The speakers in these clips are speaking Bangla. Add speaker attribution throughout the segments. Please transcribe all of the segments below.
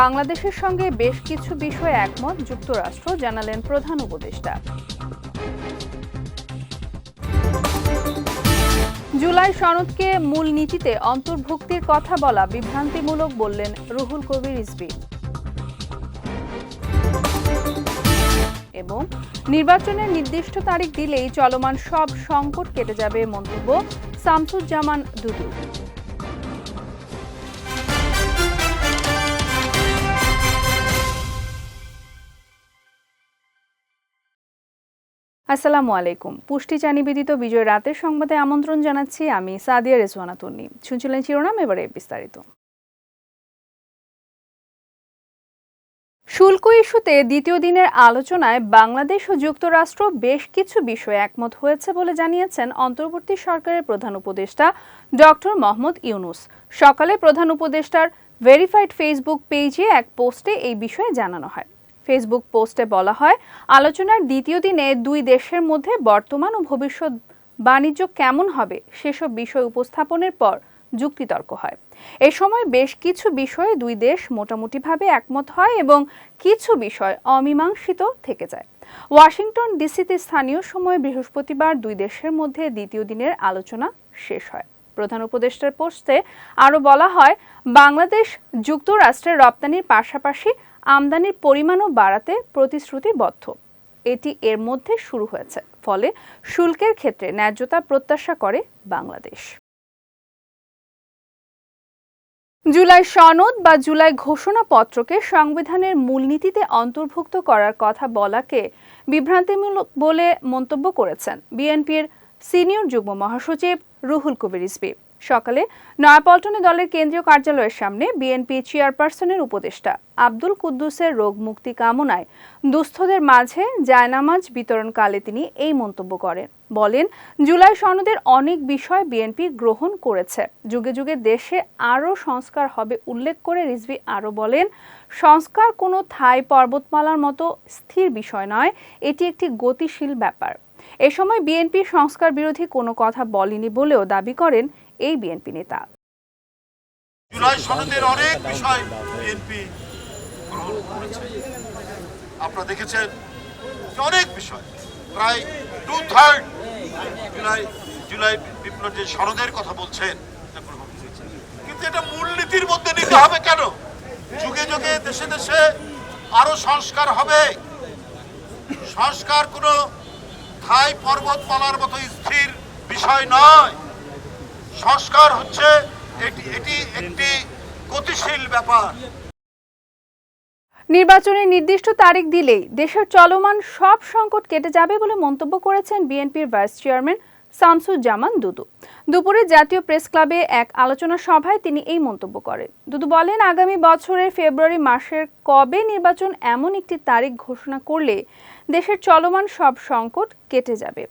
Speaker 1: বাংলাদেশের সঙ্গে বেশ কিছু বিষয়ে একমত যুক্তরাষ্ট্র জানালেন প্রধান উপদেষ্টা জুলাই সনদকে মূল নীতিতে অন্তর্ভুক্তির কথা বলা বিভ্রান্তিমূলক বললেন রুহুল কবির ইসবি এবং নির্বাচনের নির্দিষ্ট তারিখ দিলেই চলমান সব সংকট কেটে যাবে মন্তব্য শামসুজ্জামান দুদু আসসালামু আলাইকুম পুষ্টি জানি বিদিত বিজয় রাতের সংবাদে আমন্ত্রণ জানাচ্ছি আমি সাদিয়া রেজওয়ানা তুন্নি শুনছিলেন শিরোনাম এবারে বিস্তারিত শুল্ক ইস্যুতে দ্বিতীয় দিনের আলোচনায় বাংলাদেশ ও যুক্তরাষ্ট্র বেশ কিছু বিষয়ে একমত হয়েছে বলে জানিয়েছেন অন্তর্বর্তী সরকারের প্রধান উপদেষ্টা ডক্টর মোহাম্মদ ইউনুস সকালে প্রধান উপদেষ্টার ভেরিফাইড ফেসবুক পেজে এক পোস্টে এই বিষয়ে জানানো হয় ফেসবুক পোস্টে বলা হয় আলোচনার দ্বিতীয় দিনে দুই দেশের মধ্যে বর্তমান ও ভবিষ্যৎ বাণিজ্য কেমন হবে সেসব বিষয় উপস্থাপনের পর যুক্তিতর্ক হয় এ সময় বেশ কিছু বিষয়ে দুই দেশ মোটামুটিভাবে একমত হয় এবং কিছু বিষয় অমীমাংসিত থেকে যায় ওয়াশিংটন ডিসিতে স্থানীয় সময় বৃহস্পতিবার দুই দেশের মধ্যে দ্বিতীয় দিনের আলোচনা শেষ হয় প্রধান উপদেষ্টার পোস্টে আরও বলা হয় বাংলাদেশ যুক্তরাষ্ট্রের রপ্তানির পাশাপাশি আমদানির পরিমাণও বাড়াতে প্রতিশ্রুতিবদ্ধ এটি এর মধ্যে শুরু হয়েছে ফলে শুল্কের ক্ষেত্রে ন্যায্যতা প্রত্যাশা করে বাংলাদেশ জুলাই সনদ বা জুলাই ঘোষণাপত্রকে সংবিধানের মূলনীতিতে অন্তর্ভুক্ত করার কথা বলাকে বিভ্রান্তিমূলক বলে মন্তব্য করেছেন বিএনপির সিনিয়র যুগ্ম মহাসচিব রুহুল কবির ইসবি সকালে নয়াপল্টনে দলের কেন্দ্রীয় কার্যালয়ের সামনে বিএনপি চেয়ারপারসনের উপদেষ্টা আব্দুল কুদ্দুসের রোগ মুক্তি কামনায় দুস্থদের মাঝে জায়নামাজ বিতরণকালে তিনি এই মন্তব্য করেন বলেন জুলাই সনদের অনেক বিষয় বিএনপি গ্রহণ করেছে যুগে যুগে দেশে আরও সংস্কার হবে উল্লেখ করে রিজভি আরও বলেন সংস্কার কোনো থাই পর্বতমালার মতো স্থির বিষয় নয় এটি একটি গতিশীল ব্যাপার এ সময় বিএনপি সংস্কার বিরোধী কোনো কথা বলেনি বলেও দাবি করেন এই বিএনপি নেতা
Speaker 2: জুলাই সনদের অনেক বিষয় বিএনপি গ্রহণ করেছে আপনারা দেখেছেন অনেক বিষয় প্রায় টু থার্ড জুলাই জুলাই বিপ্লব যে সনদের কথা বলছেন কিন্তু এটা মূলনীতির মধ্যে নিতে হবে কেন যুগে যুগে দেশে দেশে আরো সংস্কার হবে সংস্কার কোনো থাই পর্বতমালার মতো স্থির বিষয় নয় সংস্কার হচ্ছে এটি এটি একটি গতিশীল ব্যাপার
Speaker 1: নির্বাচনের নির্দিষ্ট তারিখ দিলেই দেশের চলমান সব সংকট কেটে যাবে বলে মন্তব্য করেছেন বিএনপির ভাইস চেয়ারম্যান শামসুজ্জামান দুদু দুপুরে জাতীয় প্রেস ক্লাবে এক আলোচনা সভায় তিনি এই মন্তব্য করেন দুদু বলেন আগামী বছরের ফেব্রুয়ারি মাসের কবে নির্বাচন এমন একটি তারিখ ঘোষণা করলে দেশের চলমান সব সংকট কেটে যাবে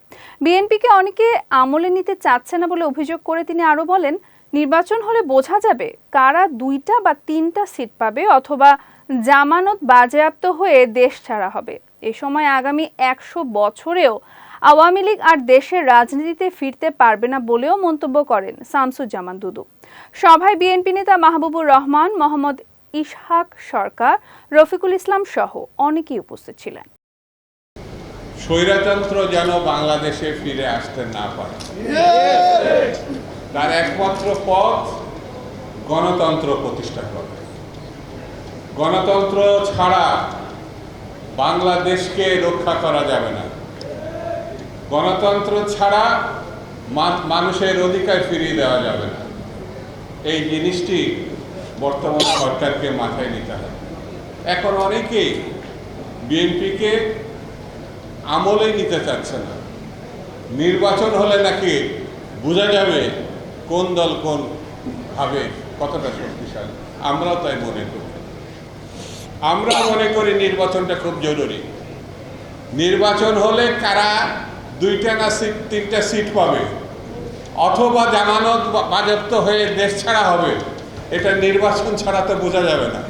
Speaker 1: বিএনপিকে অনেকে আমলে নিতে চাচ্ছে না বলে অভিযোগ করে তিনি আরও বলেন নির্বাচন হলে বোঝা যাবে কারা দুইটা বা তিনটা সিট পাবে অথবা জামানত বাজেয়াপ্ত হয়ে দেশ ছাড়া হবে এ সময় আগামী একশো বছরেও আওয়ামী লীগ আর দেশের রাজনীতিতে ফিরতে পারবে না বলেও মন্তব্য করেন শামসুজ্জামান দুদু সভায় বিএনপি নেতা মাহবুবুর রহমান মোহাম্মদ ইসহাক সরকার রফিকুল ইসলাম সহ অনেকেই উপস্থিত ছিলেন
Speaker 3: স্বৈরতন্ত্র যেন বাংলাদেশে ফিরে আসতে না পারে তার একমাত্র পথ গণতন্ত্র প্রতিষ্ঠা করবে গণতন্ত্র ছাড়া বাংলাদেশকে রক্ষা করা যাবে না গণতন্ত্র ছাড়া মানুষের অধিকার ফিরিয়ে দেওয়া যাবে না এই জিনিসটি বর্তমান সরকারকে মাথায় নিতে হবে এখন অনেকেই বিএনপিকে আমলে নিতে চাচ্ছে না নির্বাচন হলে নাকি বোঝা যাবে কোন দল কোন ভাবে কতটা শক্তিশালী আমরাও তাই মনে করি আমরা মনে করি নির্বাচনটা খুব জরুরি নির্বাচন হলে কারা দুইটা না সিট তিনটা সিট পাবে অথবা জামানত বাজেপ্ত হয়ে দেশ ছাড়া হবে এটা নির্বাচন ছাড়া তো বোঝা যাবে না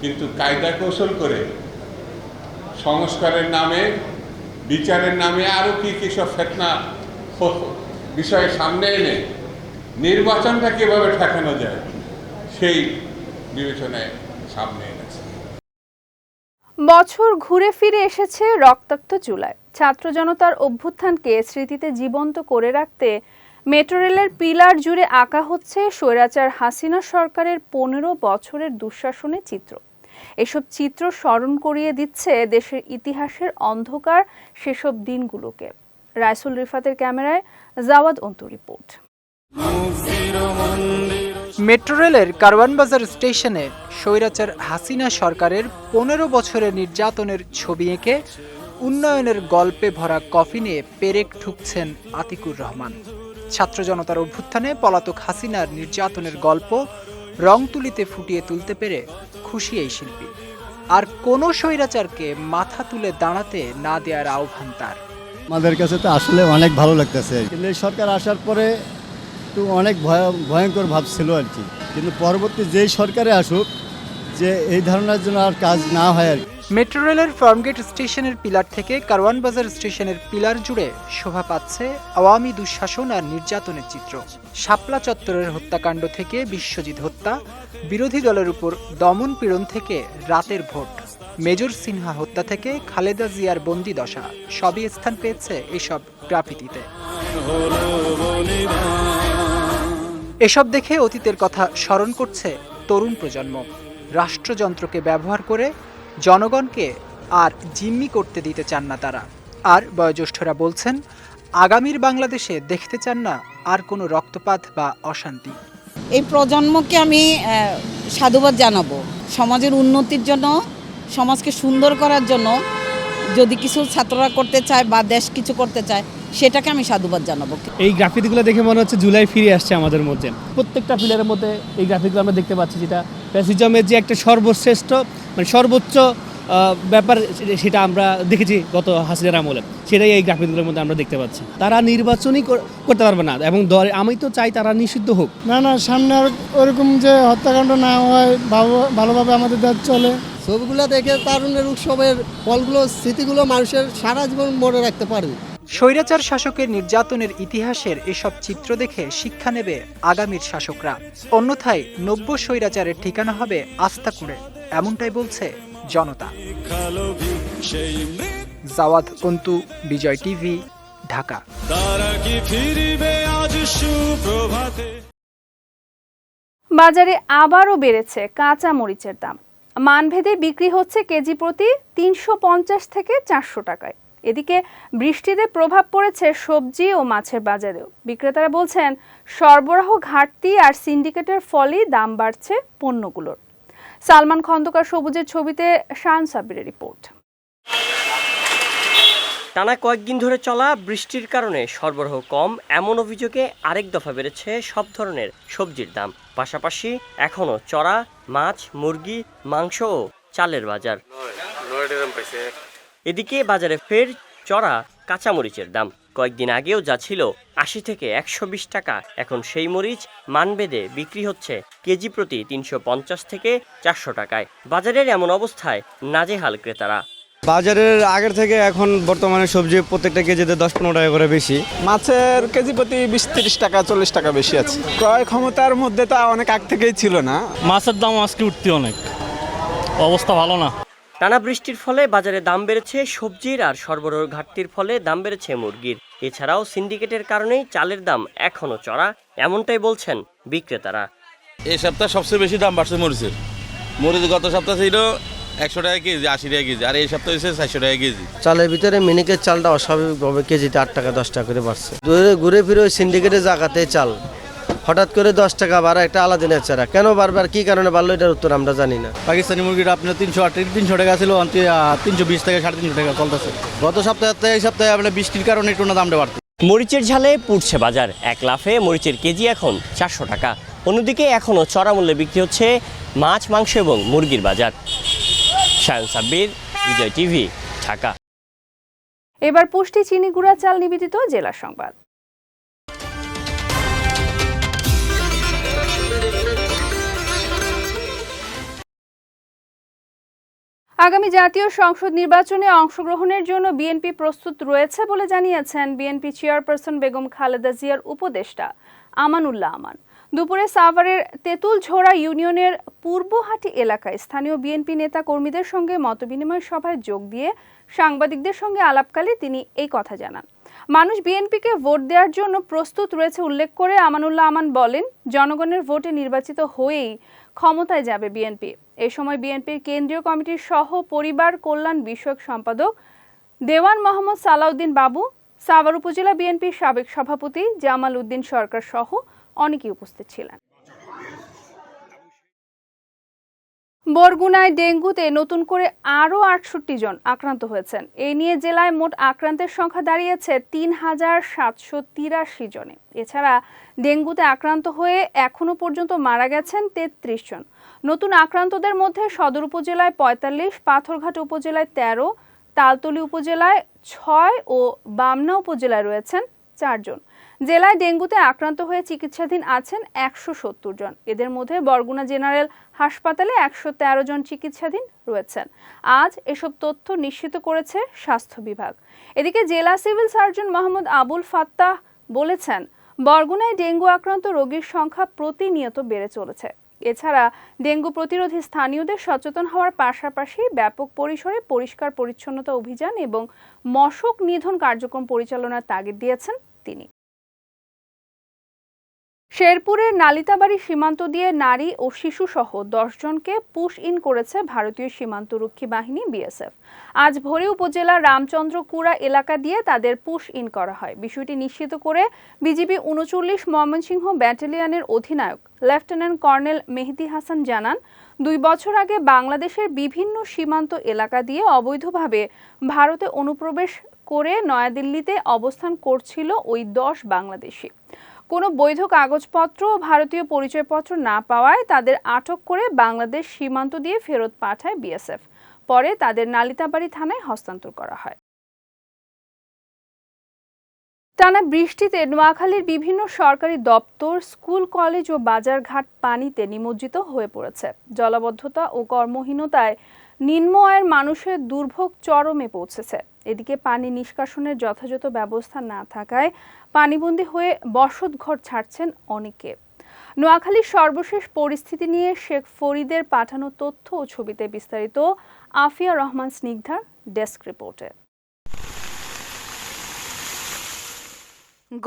Speaker 3: কিন্তু কায়দা কৌশল করে সংস্কারের নামে বিচারের নামে আরও কী কী সব ফেতনা বিষয়ে সামনে এনে নির্বাচনটা কীভাবে ঠেকানো যায় সেই বিবেচনায় সামনে এনেছে
Speaker 1: বছর ঘুরে ফিরে এসেছে রক্তাক্ত জুলাই ছাত্র জনতার অভ্যুত্থানকে স্মৃতিতে জীবন্ত করে রাখতে মেট্রো রেলের পিলার জুড়ে আঁকা হচ্ছে স্বৈরাচার হাসিনা সরকারের পনেরো বছরের দুঃশাসনের চিত্র এসব চিত্র স্মরণ করিয়ে দিচ্ছে দেশের ইতিহাসের অন্ধকার সেসব দিনগুলোকে রাইসুল রিফাতের ক্যামেরায় জাওয়াদ অন্তু রিপোর্ট
Speaker 4: মেট্রো রেলের কারওয়ানবাজার স্টেশনে স্বৈরাচার হাসিনা সরকারের পনেরো বছরের নির্যাতনের ছবি এঁকে উন্নয়নের গল্পে ভরা কফি নিয়ে পেরেক ঠুকছেন আতিকুর রহমান ছাত্র জনতার অভ্যুত্থানে পলাতক হাসিনার নির্যাতনের গল্প রং তুলিতে ফুটিয়ে তুলতে পেরে খুশি এই শিল্পী আর কোনো স্বৈরাচারকে মাথা তুলে দাঁড়াতে না দেওয়ার আহ্বান তার
Speaker 5: আমাদের কাছে তো আসলে অনেক ভালো লাগতেছে সরকার আসার পরে তো অনেক ভয়ঙ্কর ভাব ছিল আর কি কিন্তু পরবর্তী যেই সরকারে আসুক যে এই ধরনের জন্য আর কাজ না হয় আর কি
Speaker 4: মেট্রো রেলের ফার্মগেট স্টেশনের পিলার থেকে কারওয়ান বাজার স্টেশনের পিলার জুড়ে শোভা পাচ্ছে আওয়ামী দুঃশাসন আর নির্যাতনের চিত্র শাপলা চত্বরের হত্যাকাণ্ড থেকে বিশ্বজিৎ হত্যা বিরোধী দলের উপর দমন পীড়ন থেকে রাতের ভোট মেজর সিনহা হত্যা থেকে খালেদা জিয়ার বন্দি দশা সবই স্থান পেয়েছে এসব গ্রাফিতিতে এসব দেখে অতীতের কথা স্মরণ করছে তরুণ প্রজন্ম রাষ্ট্রযন্ত্রকে ব্যবহার করে জনগণকে আর জিম্মি করতে দিতে চান না তারা আর বয়োজ্যেষ্ঠরা বলছেন আগামীর বাংলাদেশে দেখতে চান না আর কোনো রক্তপাত বা অশান্তি
Speaker 6: এই প্রজন্মকে আমি সাধুবাদ জানাবো সমাজের উন্নতির জন্য সমাজকে সুন্দর করার জন্য যদি কিছু ছাত্ররা করতে চায় বা দেশ কিছু করতে চায় সেটাকে আমি সাধুবাদ জানাবো
Speaker 7: এই গ্রাফিতিগুলো দেখে মনে হচ্ছে জুলাই ফিরে আসছে আমাদের মধ্যে প্রত্যেকটা ফিলারের মধ্যে এই গ্রাফিকগুলো আমরা দেখতে পাচ্ছি যেটা প্যাসিজমের যে একটা সর্বশ্রেষ্ঠ মানে সর্বোচ্চ ব্যাপার সেটা আমরা দেখেছি গত হাসিনার আমলে সেটাই এই গ্রাফিকগুলোর মধ্যে আমরা দেখতে পাচ্ছি তারা নির্বাচনই করতে পারবে না এবং দরে আমি তো চাই তারা নিষিদ্ধ হোক
Speaker 8: না না সামনে আর ওরকম যে হত্যাকাণ্ড না হয় ভালোভাবে আমাদের দেশ চলে
Speaker 9: ছবিগুলো দেখে তারুণের উৎসবের ফলগুলো স্মৃতিগুলো মানুষের সারা জীবন মনে রাখতে পারবে
Speaker 4: স্বৈরাচার শাসকের নির্যাতনের ইতিহাসের এসব চিত্র দেখে শিক্ষা নেবে আগামীর শাসকরা অন্যথায় নব্য স্বৈরাচারের ঠিকানা হবে আস্থা করে এমনটাই বলছে জনতা জাওয়াদ অন্তু বিজয় টিভি ঢাকা তারা কি ফিরবে আজ
Speaker 1: সুপ্রভাতে বাজারে আবারও বেড়েছে কাঁচা মরিচের দাম মানভেদে বিক্রি হচ্ছে কেজি প্রতি তিনশো পঞ্চাশ থেকে চারশো টাকায় এদিকে বৃষ্টিতে প্রভাব পড়েছে সবজি ও মাছের বাজারেও বিক্রেতারা বলছেন সরবরাহ ঘাটতি আর সিন্ডিকেটের ফলেই দাম বাড়ছে পণ্যগুলোর সালমান খন্দকার সবুজের ছবিতে শান সাবিরের রিপোর্ট
Speaker 10: টানা কয়েকদিন ধরে চলা বৃষ্টির কারণে সরবরাহ কম এমন অভিযোগে আরেক দফা বেড়েছে সব ধরনের সবজির দাম পাশাপাশি এখনও চড়া মাছ মুরগি মাংস ও চালের বাজার এদিকে বাজারে ফের চড়া কাঁচামরিচের দাম কয়েকদিন আগেও যা ছিল আশি থেকে একশো বিশ টাকা এখন সেই মরিচ মানবেদে বিক্রি হচ্ছে কেজি প্রতি তিনশো পঞ্চাশ থেকে চারশো টাকায় বাজারের এমন অবস্থায় নাজেহাল ক্রেতারা
Speaker 11: বাজারের আগের থেকে এখন বর্তমানে সবজি প্রত্যেকটা কেজিতে দশ পনেরো টাকা করে বেশি
Speaker 12: মাছের কেজি প্রতি বিশ তিরিশ টাকা চল্লিশ টাকা বেশি আছে ক্রয় ক্ষমতার মধ্যে তা অনেক আগ থেকেই ছিল না
Speaker 13: মাছের দাম আজকে উঠতে অনেক অবস্থা ভালো না
Speaker 10: টানা বৃষ্টির ফলে বাজারে দাম বেড়েছে সবজির আর সরবরাহ ঘাটতির ফলে দাম বেড়েছে মুরগির এছাড়াও সিন্ডিকেটের কারণেই চালের দাম এখনও চড়া এমনটাই বলছেন বিক্রেতারা
Speaker 14: এই সপ্তাহে সবচেয়ে বেশি দাম বাড়ছে মরিচের মরিচ গত সপ্তাহ ছিল একশো টাকা কেজি আশি টাকা কেজি আর এই সপ্তাহে হচ্ছে চারশো টাকা কেজি
Speaker 15: চালের ভিতরে মিনিকের চালটা অস্বাভাবিকভাবে কেজিতে আট টাকা দশ টাকা করে বাড়ছে দূরে ঘুরে ফিরে ওই সিন্ডিকেটে জাগাতে চাল হঠাৎ করে দশ টাকা বাড়া একটা আলাদা নেচারা কেন বারবার কি কারণে বাড়লো এটার উত্তর আমরা জানি না
Speaker 16: পাকিস্তানি মুরগিটা আপনার তিনশো তিনশো টাকা ছিল তিনশো বিশ থেকে সাড়ে তিনশো টাকা চলতেছে গত সপ্তাহে এই সপ্তাহে আপনার বৃষ্টির কারণে একটু না দামটা বাড়তে
Speaker 10: মরিচের ঝালে পুড়ছে বাজার এক লাফে মরিচের কেজি এখন চারশো টাকা অন্যদিকে এখনও চড়া মূল্যে বিক্রি হচ্ছে মাছ মাংস এবং মুরগির বাজার সায়ন সাব্বির বিজয় টিভি ঢাকা
Speaker 1: এবার পুষ্টি চিনি গুঁড়া চাল নিবেদিত জেলা সংবাদ আগামী জাতীয় সংসদ নির্বাচনে অংশগ্রহণের জন্য বিএনপি প্রস্তুত রয়েছে বলে জানিয়েছেন বিএনপি চেয়ারপারসন বেগম খালেদা জিয়ার উপদেষ্টা আমানুল্লাহ আমান দুপুরে সাভারের তেঁতুলঝোড়া ইউনিয়নের পূর্বহাটি এলাকায় স্থানীয় বিএনপি নেতা কর্মীদের সঙ্গে মতবিনিময় সভায় যোগ দিয়ে সাংবাদিকদের সঙ্গে আলাপকালে তিনি এই কথা জানান মানুষ বিএনপিকে ভোট দেওয়ার জন্য প্রস্তুত রয়েছে উল্লেখ করে আমানুল্লাহ আমান বলেন জনগণের ভোটে নির্বাচিত হয়েই ক্ষমতায় যাবে বিএনপি এ সময় বিএনপির কেন্দ্রীয় কমিটির সহ পরিবার কল্যাণ বিষয়ক সম্পাদক দেওয়ান মোহাম্মদ সালাউদ্দিন বাবু সাভার উপজেলা বিএনপির সাবেক সভাপতি জামাল উদ্দিন সরকার সহ অনেকেই উপস্থিত ছিলেন বরগুনায় ডেঙ্গুতে নতুন করে আরও আটষট্টি জন আক্রান্ত হয়েছেন এ নিয়ে জেলায় মোট আক্রান্তের সংখ্যা দাঁড়িয়েছে তিন হাজার সাতশো তিরাশি জনে এছাড়া ডেঙ্গুতে আক্রান্ত হয়ে এখনও পর্যন্ত মারা গেছেন তেত্রিশ জন নতুন আক্রান্তদের মধ্যে সদর উপজেলায় পঁয়তাল্লিশ পাথরঘাট উপজেলায় ১৩ তালতলি উপজেলায় ছয় ও বামনা উপজেলায় রয়েছেন চারজন জেলায় ডেঙ্গুতে আক্রান্ত হয়ে চিকিৎসাধীন আছেন একশো সত্তর জন এদের মধ্যে বরগুনা জেনারেল হাসপাতালে একশো তেরো জন চিকিৎসাধীন রয়েছেন আজ এসব তথ্য নিশ্চিত করেছে স্বাস্থ্য বিভাগ এদিকে জেলা সিভিল সার্জন মোহাম্মদ আবুল ফাত্তাহ বলেছেন বরগুনায় ডেঙ্গু আক্রান্ত রোগীর সংখ্যা প্রতিনিয়ত বেড়ে চলেছে এছাড়া ডেঙ্গু প্রতিরোধে স্থানীয়দের সচেতন হওয়ার পাশাপাশি ব্যাপক পরিসরে পরিষ্কার পরিচ্ছন্নতা অভিযান এবং মশক নিধন কার্যক্রম পরিচালনার তাগিদ দিয়েছেন তিনি শেরপুরের নালিতাবাড়ি সীমান্ত দিয়ে নারী ও শিশুসহ দশজনকে পুশ ইন করেছে ভারতীয় সীমান্তরক্ষী বাহিনী বিএসএফ আজ ভোরে উপজেলার রামচন্দ্রকুড়া এলাকা দিয়ে তাদের পুশ ইন করা হয় বিষয়টি নিশ্চিত করে বিজিবি উনচল্লিশ ময়মনসিংহ ব্যাটালিয়নের অধিনায়ক লেফটেন্যান্ট কর্নেল মেহেদি হাসান জানান দুই বছর আগে বাংলাদেশের বিভিন্ন সীমান্ত এলাকা দিয়ে অবৈধভাবে ভারতে অনুপ্রবেশ করে নয়াদিল্লিতে অবস্থান করছিল ওই দশ বাংলাদেশি কোনো বৈধ কাগজপত্র ও ভারতীয় পরিচয়পত্র না পাওয়ায় তাদের আটক করে বাংলাদেশ সীমান্ত দিয়ে ফেরত পাঠায় বিএসএফ পরে তাদের নালিতাবাড়ি থানায় হস্তান্তর করা হয় টানা বৃষ্টিতে নোয়াখালীর বিভিন্ন সরকারি দপ্তর স্কুল কলেজ ও বাজারঘাট পানিতে নিমজ্জিত হয়ে পড়েছে জলাবদ্ধতা ও কর্মহীনতায় নিম্ন আয়ের মানুষের দুর্ভোগ চরমে পৌঁছেছে এদিকে পানি নিষ্কাশনের যথাযথ ব্যবস্থা না থাকায় পানিবন্দী হয়ে বসতঘর ছাড়ছেন অনেকে নোয়াখালীর সর্বশেষ পরিস্থিতি নিয়ে শেখ ফরিদের পাঠানো তথ্য ও ছবিতে বিস্তারিত আফিয়া রহমান স্নিগ্ধার ডেস্ক রিপোর্টে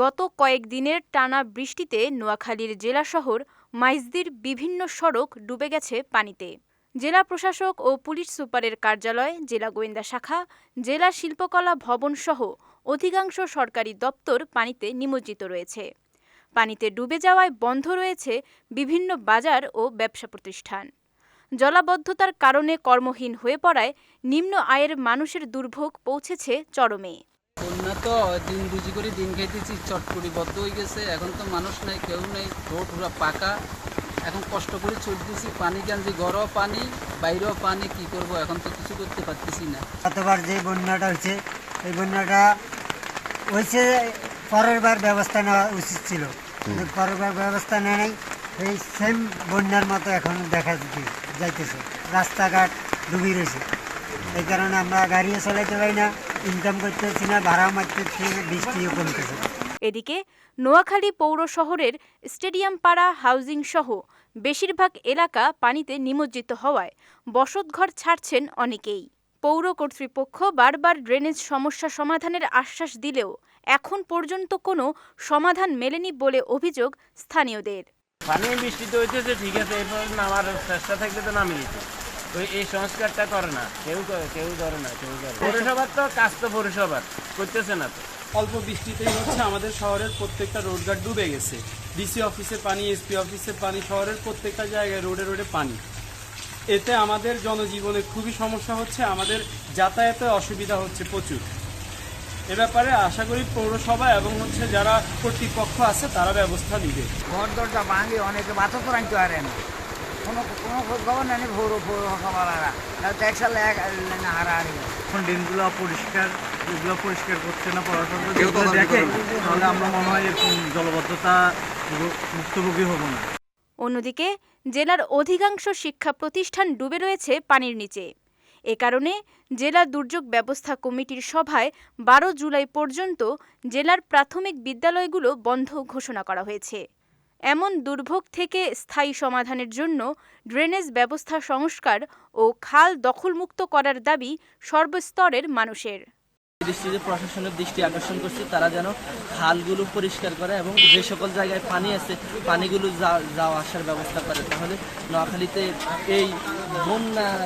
Speaker 17: গত কয়েকদিনের টানা বৃষ্টিতে নোয়াখালীর জেলা শহর মাইজদির বিভিন্ন সড়ক ডুবে গেছে পানিতে জেলা প্রশাসক ও পুলিশ সুপারের কার্যালয় জেলা গোয়েন্দা শাখা জেলা শিল্পকলা ভবন সহ অধিকাংশ সরকারি দপ্তর পানিতে নিমজ্জিত রয়েছে পানিতে ডুবে যাওয়ায় বন্ধ রয়েছে বিভিন্ন বাজার ও ব্যবসা প্রতিষ্ঠান জলাবদ্ধতার কারণে কর্মহীন হয়ে পড়ায় নিম্ন আয়ের মানুষের দুর্ভোগ পৌঁছেছে চরমে
Speaker 18: বন্যা তো দিন বুঝি করে দিন খাইতেছি চটপটি বদ্ধ হয়ে গেছে এখন তো মানুষ নাই কেউ নাই রোড পাকা এখন কষ্ট করে চলতেছি পানি কেন যে গরম পানি বাইরেও পানি কি করব এখন তো কিছু করতে পারতেছি না
Speaker 19: গতবার যে বন্যাটা হয়েছে এই বন্যাটা হয়েছে পরের বার ব্যবস্থা নেওয়া উচিত ছিল পরের বার ব্যবস্থা নেয় এই সেম বন্যার মতো এখন দেখা যেতে যাইতেছে রাস্তাঘাট ডুবি রয়েছে এই কারণে আমরা গাড়িও চালাইতে পারি না ইনকাম করতেছি না ভাড়া মারতেছি বৃষ্টিও কমতেছে
Speaker 17: এদিকে নোয়াখালী পৌর শহরের স্টেডিয়াম পাড়া হাউজিং সহ বেশিরভাগ এলাকা পানিতে নিমজ্জিত হওয়ায় বসতঘর ছাড়ছেন অনেকেই পৌর কর্তৃপক্ষ বারবার ড্রেনেজ সমস্যা সমাধানের আশ্বাস দিলেও এখন পর্যন্ত কোনো সমাধান মেলেনি বলে অভিযোগ স্থানীয়দের
Speaker 20: পানি বৃষ্টিতে হইতেছে ঠিক আছে এরপর চেষ্টা থাকলে তো নামিয়ে এই সংস্কারটা করে না কেউ কেউ না কেউ
Speaker 21: পৌরসভার তো কাজ তো পৌরসভার করতেছে না তো
Speaker 22: অল্প বৃষ্টিতেই হচ্ছে আমাদের শহরের প্রত্যেকটা রোডগার্ড ডুবে গেছে ডিসি অফিসের পানি এসপি অফিসের পানি শহরের প্রত্যেকটা জায়গায় রোডে রোডে পানি এতে আমাদের জনজীবনে খুবই সমস্যা হচ্ছে আমাদের যাতায়াতে অসুবিধা হচ্ছে প্রচুর এ ব্যাপারে আশা করি পৌরসভা এবং হচ্ছে যারা কর্তৃপক্ষ আছে তারা ব্যবস্থা নিবে
Speaker 23: ঘর দরজা ভাঙে অনেকে বাতাস আনতে পারেন কোনো কোনো খবর ভোর ভোর এখন
Speaker 24: পরিষ্কার এগুলো পরিষ্কার করছে না পড়াশোনা দেখে তাহলে আমরা মনে হয় এরকম জলবদ্ধতা মুক্তভোগী হব না
Speaker 17: অন্যদিকে জেলার অধিকাংশ শিক্ষা প্রতিষ্ঠান ডুবে রয়েছে পানির নিচে এ কারণে জেলা দুর্যোগ ব্যবস্থা কমিটির সভায় বারো জুলাই পর্যন্ত জেলার প্রাথমিক বিদ্যালয়গুলো বন্ধ ঘোষণা করা হয়েছে এমন দুর্ভোগ থেকে স্থায়ী সমাধানের জন্য ড্রেনেজ ব্যবস্থা সংস্কার ও খাল দখলমুক্ত করার দাবি সর্বস্তরের মানুষের
Speaker 25: যে প্রশাসনের দৃষ্টি আকর্ষণ করছে তারা যেন খালগুলো পরিষ্কার করে এবং যে সকল জায়গায় পানি আছে পানিগুলো যাওয়া আসার ব্যবস্থা করে তাহলে নোয়াখালীতে এই বন্যার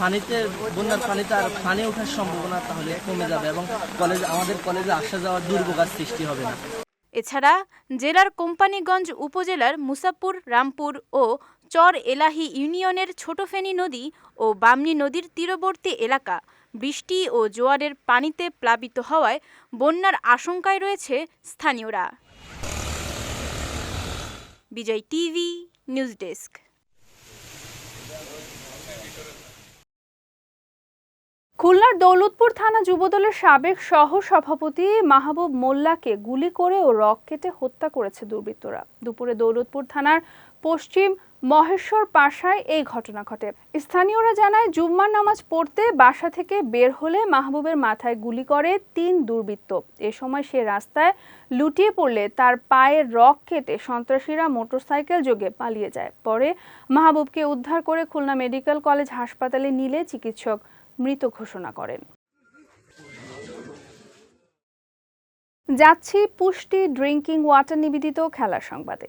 Speaker 25: পানিতে বন্যার পানিতে আর পানি ওঠার সম্ভাবনা তাহলে কমে যাবে এবং কলেজ আমাদের কলেজে আসা যাওয়ার দুর্ভোগার সৃষ্টি হবে না
Speaker 17: এছাড়া জেলার কোম্পানীগঞ্জ উপজেলার মুসাপুর রামপুর ও চর এলাহি ইউনিয়নের ছোট ফেনী নদী ও বামনী নদীর তীরবর্তী এলাকা বৃষ্টি ও জোয়ারের পানিতে প্লাবিত হওয়ায় বন্যার আশঙ্কায় রয়েছে স্থানীয়রা বিজয় টিভি নিউজ ডেস্ক
Speaker 1: খুলনার দৌলতপুর থানা যুবদলের সাবেক সহ সভাপতি মাহবুব মোল্লাকে গুলি করে ও রক কেটে হত্যা করেছে দুর্বৃত্তরা দুপুরে দৌলতপুর থানার পশ্চিম মহেশ্বর পাশায় এই ঘটনা ঘটে স্থানীয়রা জানায় জুম্মার নামাজ পড়তে বাসা থেকে বের হলে মাহবুবের মাথায় গুলি করে তিন দুর্বৃত্ত এ সময় সে রাস্তায় লুটিয়ে পড়লে তার পায়ে রক কেটে সন্ত্রাসীরা মোটরসাইকেল যোগে পালিয়ে যায় পরে মাহবুবকে উদ্ধার করে খুলনা মেডিকেল কলেজ হাসপাতালে নিলে চিকিৎসক মৃত ঘোষণা করেন যাচ্ছি পুষ্টি ড্রিঙ্কিং ওয়াটার নিবেদিত খেলার সংবাদে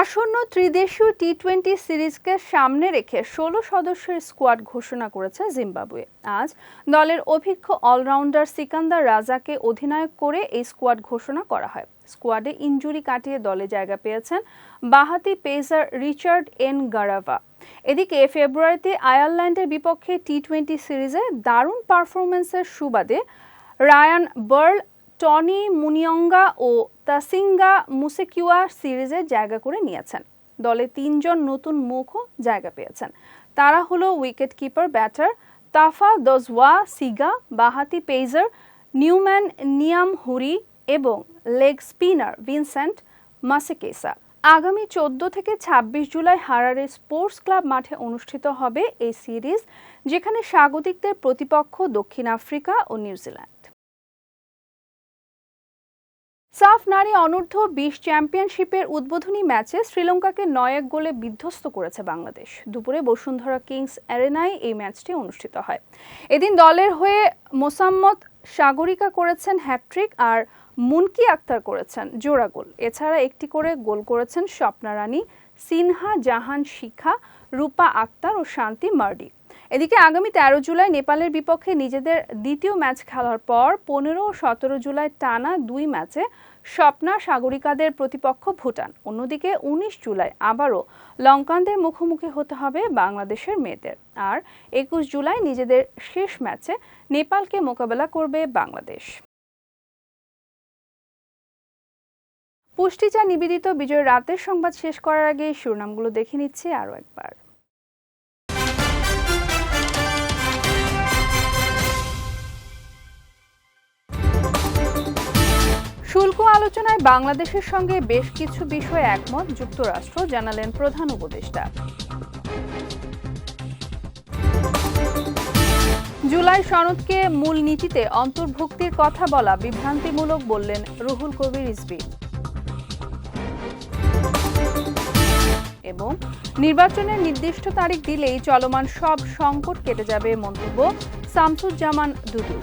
Speaker 1: আসন্ন ত্রিদেশীয় টি টোয়েন্টি সিরিজকে সামনে রেখে ষোলো সদস্যের স্কোয়াড ঘোষণা করেছে জিম্বাবুয়ে আজ দলের অভিজ্ঞ অলরাউন্ডার সিকান্দার রাজাকে অধিনায়ক করে এই স্কোয়াড ঘোষণা করা হয় স্কোয়াডে ইঞ্জুরি কাটিয়ে দলে জায়গা পেয়েছেন বাহাতি পেসার রিচার্ড এন গারাভা এদিকে ফেব্রুয়ারিতে আয়ারল্যান্ডের বিপক্ষে টি টোয়েন্টি সিরিজে দারুণ পারফরমেন্সের সুবাদে রায়ান বার্ল টনি মুনিয়ঙ্গা ও তাসিঙ্গা মুসেকিওয়া সিরিজে জায়গা করে নিয়েছেন দলে তিনজন নতুন মুখও জায়গা পেয়েছেন তারা হলো wicket keeper batter Tafadzwa Tsiga বাহাতি পেইজার নিউম্যান নিয়াম হুরি এবং লেগ স্পিনার ভিনসেন্ট মাসেকেসা আগামী চোদ্দ থেকে ২৬ জুলাই হারারে স্পোর্টস ক্লাব মাঠে অনুষ্ঠিত হবে এই সিরিজ যেখানে স্বাগতিকদের প্রতিপক্ষ দক্ষিণ আফ্রিকা ও নিউজিল্যান্ড সাফ নারী অনূর্ধ্ব বিশ চ্যাম্পিয়নশিপের উদ্বোধনী ম্যাচে শ্রীলঙ্কাকে নয় এক গোলে বিধ্বস্ত করেছে বাংলাদেশ দুপুরে বসুন্ধরা কিংস অ্যারেনায় এই ম্যাচটি অনুষ্ঠিত হয় এদিন দলের হয়ে মোসাম্মদ সাগরিকা করেছেন হ্যাট্রিক আর মুনকি আক্তার করেছেন জোড়া গোল এছাড়া একটি করে গোল করেছেন স্বপ্নারানী সিনহা জাহান শিখা রূপা আক্তার ও শান্তি মার্ডিক এদিকে আগামী তেরো জুলাই নেপালের বিপক্ষে নিজেদের দ্বিতীয় ম্যাচ খেলার পর পনেরো ও সতেরো জুলাই টানা দুই ম্যাচে স্বপ্না সাগরিকাদের প্রতিপক্ষ ভুটান অন্যদিকে ১৯ জুলাই আবারও লঙ্কানদের মুখোমুখি হতে হবে বাংলাদেশের মেয়েদের আর একুশ জুলাই নিজেদের শেষ ম্যাচে নেপালকে মোকাবেলা করবে বাংলাদেশ পুষ্টিচা নিবেদিত বিজয় রাতের সংবাদ শেষ করার আগে শিরোনামগুলো দেখে নিচ্ছি আরও একবার শুল্ক আলোচনায় বাংলাদেশের সঙ্গে বেশ কিছু বিষয়ে একমত যুক্তরাষ্ট্র জানালেন প্রধান উপদেষ্টা জুলাই সনদকে মূল নীতিতে অন্তর্ভুক্তির কথা বলা বিভ্রান্তিমূলক বললেন রুহুল কবির ইসবি এবং নির্বাচনের নির্দিষ্ট তারিখ দিলেই চলমান সব সংকট কেটে যাবে মন্তব্য শামসুজ্জামান দুদুর